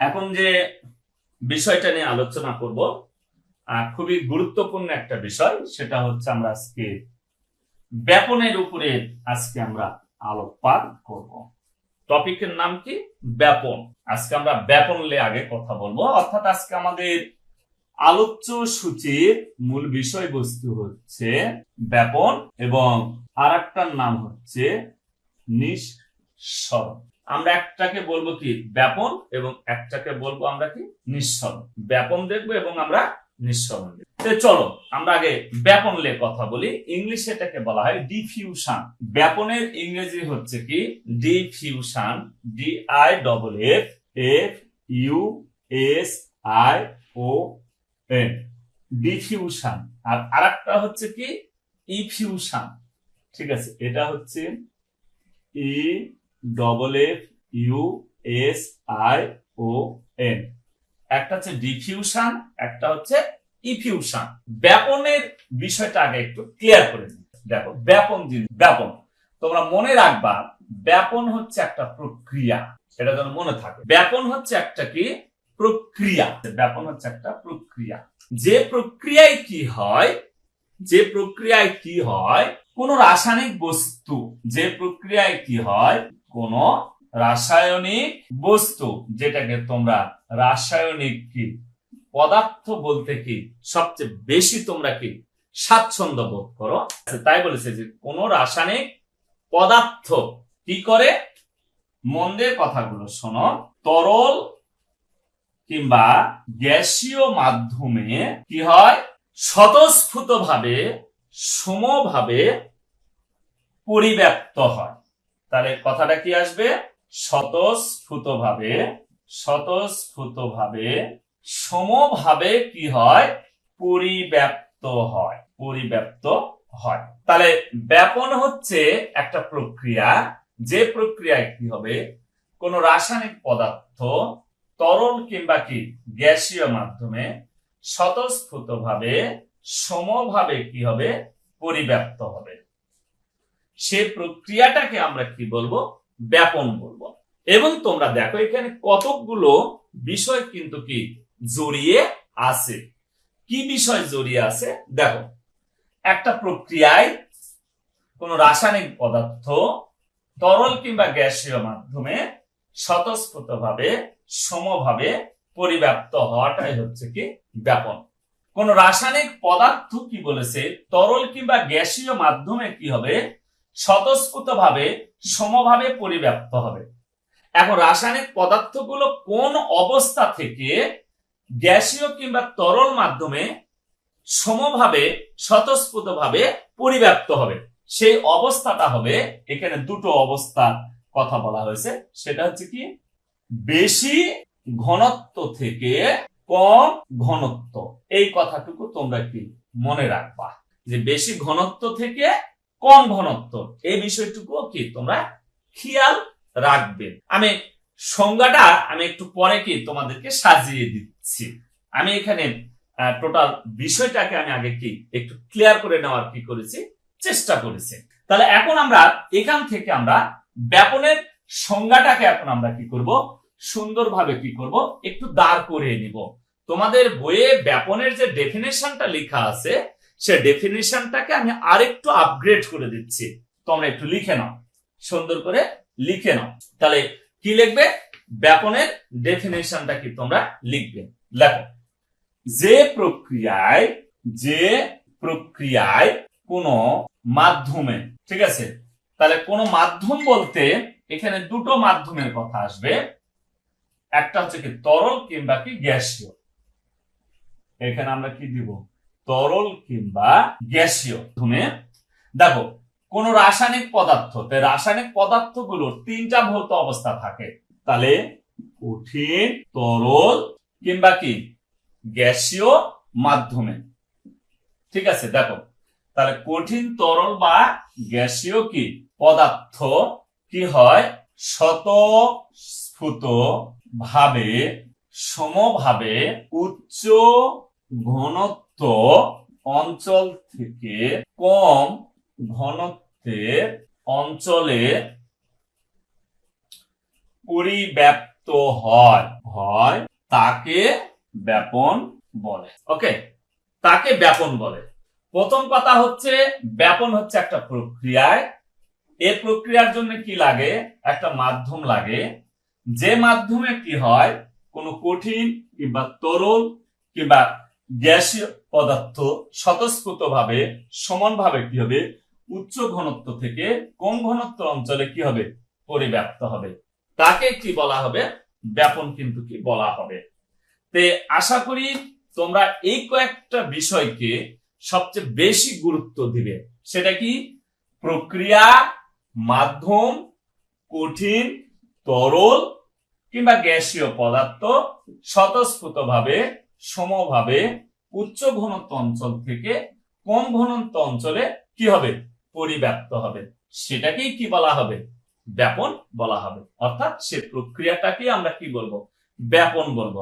এখন যে বিষয়টা নিয়ে আলোচনা করব খুবই গুরুত্বপূর্ণ একটা বিষয়, সেটা হচ্ছে আমরা আজকে ব্যাপনের উপরে আজকে আমরা আলোকপাত করব। টপিকের নাম কি? ব্যাপন। আজকে আমরা ব্যাপন আগে কথা বলব। অর্থাৎ আজকে আমাদের আলোচ্য সূচির মূল বিষয়বস্তু হচ্ছে ব্যাপন এবং আর নাম হচ্ছে নিঃসরণ আমরা একটাকে বলব কি ব্যাপন এবং একটাকে বলব আমরা কি নিঃসরণ। ব্যাপন দেখব এবং আমরা নিঃসরণ দেখব। চলো, আমরা আগে ব্যাপন লে কথা বলি। ইংলিশে এটাকে বলা হয় ডিফিউশন। ব্যাপনের ইংরেজি হচ্ছে কি diffusion D I double F F U S I O N diffusion. আর আরেকটা হচ্ছে কি ইফিউশন। ঠিক আছে, এটা হচ্ছে E double F U S I O N একটা হচ্ছে ডিফিউশন একটা হচ্ছে ইফিউশন ব্যাপনের বিষয়টা আগে একটু ক্লিয়ার করে দিই দেখো, ব্যাপন জিনিস, ব্যাপন। তোমরা মনে রাখবা, ব্যাপন হচ্ছে একটা প্রক্রিয়া। এটা যেন মনে থাকে। ব্যাপন হচ্ছে একটা কি? প্রক্রিয়া। ব্যাপন হচ্ছে একটা প্রক্রিয়া। যে প্রক্রিয়ায় কি হয়? যে প্রক্রিয়ায় কি হয়? কোন রাসায়নিক বস্তু। যে প্রক্রিয়ায় কি হয়? কোন রাসায়নিক বস্তু, যেটাকে তোমরা রাসায়নিক কি পদার্থ বলতে কি সবচেয়ে বেশি তোমরা কি স্বাচ্ছন্দ্য বোধ করো? তাই বলেছে যে কোন রাসায়নিক পদার্থ কি করে? মন্দের কথাগুলো শোনো। তরল কিংবা গ্যাসীয় মাধ্যমে কি হয়? স্বতঃস্ফূত ভাবে সমভাবে পরিব্যাপ্ত হয়। তাহলে কথাটা কি আসবে? স্বতঃস্ফূত ভাবে স্বতঃস্ফূত ভাবে সমভাবে কি হয়? পরিব্যাপ্ত হয় পরিব্যাপ্ত হয়। তাহলে ব্যাপন হচ্ছে একটা প্রক্রিয়া। যে প্রক্রিয়ায় কি হবে? কোন রাসায়নিক পদার্থ, তরল কিংবা কি গ্যাসীয় মাধ্যমে স্বতঃস্ফূত ভাবে সমভাবে কি হবে? পরিব্যাপ্ত হবে। সে প্রক্রিয়াটাকে আমরা কি বলব? ব্যাপন বলব। এবং তোমরা দেখো এখানে কতকগুলো বিষয় কিন্তু কি জড়িয়ে আছে। কি বিষয় জড়িয়ে আছে? দেখো, একটা প্রক্রিয়ায় কোন রাসায়নিক পদার্থ তরল কিংবা গ্যাসীয় মাধ্যমে স্বতঃস্ফূত ভাবে সমভাবে পরিব্যাপ্ত হওয়াটাই হচ্ছে কি ব্যাপন। কোন রাসায়নিক পদার্থ কি বলেছে? তরল কিংবা গ্যাসীয় মাধ্যমে কি হবে? স্বতঃস্ফূত ভাবে সমভাবে পরিব্যাপ্ত হবে। এখন রাসায়নিক পদার্থগুলো কোন অবস্থা থেকে গ্যাসীয় কিংবা তরল মাধ্যমে সমভাবে স্বতঃস্ফূত ভাবে পরিব্যাপ্ত হবে? সেই অবস্থাটা হবে, এখানে দুটো অবস্থার কথা বলা হয়েছে। সেটা হচ্ছে কি? বেশি ঘনত্ব থেকে কম ঘনত্ব। এই কথাটুকু তোমরা কি মনে রাখবা। যে বেশি ঘনত্ব থেকে কম ঘনত্ব। এই বিষয়টুকু কি? তোমরা খেয়াল রাখবে। আমি সংজ্ঞাটা আমি একটু পরে কি তোমাদেরকে সাজিয়ে দিচ্ছি। আমি এখানে টোটাল বিষয়টাকে আমি আগে কি একটু ক্লিয়ার করে নেওয়ার কি করেছি? চেষ্টা করেছি। তাহলে এখন আমরা এখান থেকে আমরা ব্যাপনের সংজ্ঞাটাকে এখন আমরা কি করব? সুন্দরভাবে কি করব? একটু দাঁড় করিয়ে নিব। তোমাদের বইয়ে ব্যাপনের যে ডেফিনেশনটা লেখা আছে সে ডেফিনেশনটাকে আমি আরেকটু আপগ্রেড করে দিচ্ছি। তোমরা একটু লিখে নাও। সুন্দর করে লিখে নাও। তাহলে কি লিখবে? ব্যাপনের ডেফিনেশনটা কি তোমরা লিখবে। লেখো যে প্রক্রিয়ায় যে প্রক্রিয়ায় কোন মাধ্যমে, ঠিক আছে? তাহলে কোন মাধ্যম বলতে এখানে দুটো মাধ্যমের কথা আসবে। একটা হচ্ছে কি তরল কিংবা কি গ্যাসীয়। এখানে আমরা কি দিব? তরল কিংবা গ্যাসীয়। মাধ্যমে দেখো, কোন রাসায়নিক পদার্থ রাসায়নিক পদার্থগুলোর তিনটা ভৌত অবস্থা থাকে। তাহলে কঠিন, তরল কিংবা কি? গ্যাসীয় মাধ্যমে। ঠিক আছে, দেখো, তাহলে কঠিন, তরল বা গ্যাসীয় কি? পদার্থ কি হয়? স্বতঃস্ফূত ভাবে সমভাবে উচ্চ ঘনত্ব অঞ্চল থেকে কম ঘনত্বের অঞ্চলে পরিব্যাপ্ত হয় হয় তাকে ব্যাপন বলে। ওকে তাকে ব্যাপন বলে। প্রথম কথা হচ্ছে ব্যাপন হচ্ছে একটা প্রক্রিয়ায়। এ প্রক্রিয়ার জন্য কি লাগে? একটা মাধ্যম লাগে। যে মাধ্যমে কি হয়? কোনো কঠিন কিংবা তরল কিংবা গ্যাসীয় পদার্থ স্বতঃস্ফূর্ত ভাবে সমানভাবে কি হবে? উচ্চ ঘনত্ব থেকে কম ঘনত্ব অঞ্চলে কি হবে? পরিব্যাপ্ত হবে। তাকে কি বলা হবে? ব্যাপন কিন্তু কি বলা হবে। তে আশা করি তোমরা এই কয়েকটা বিষয়কে সবচেয়ে বেশি গুরুত্ব দিবে। সেটা কি? প্রক্রিয়া, মাধ্যম, কঠিন, তরল কিংবা গ্যাসীয় পদার্থ স্বতঃস্ফূর্ত ভাবে সমভাবে উচ্চ ঘনত্ব অঞ্চল থেকে কম ঘনত্ব অঞ্চলে কি হবে? পরিব্যাপ্ত হবে। সেটাকেই কি বলা হবে? ব্যাপন বলা হবে। অর্থাৎ সে প্রক্রিয়াটাকে আমরা কি বলব? ব্যাপন বলব।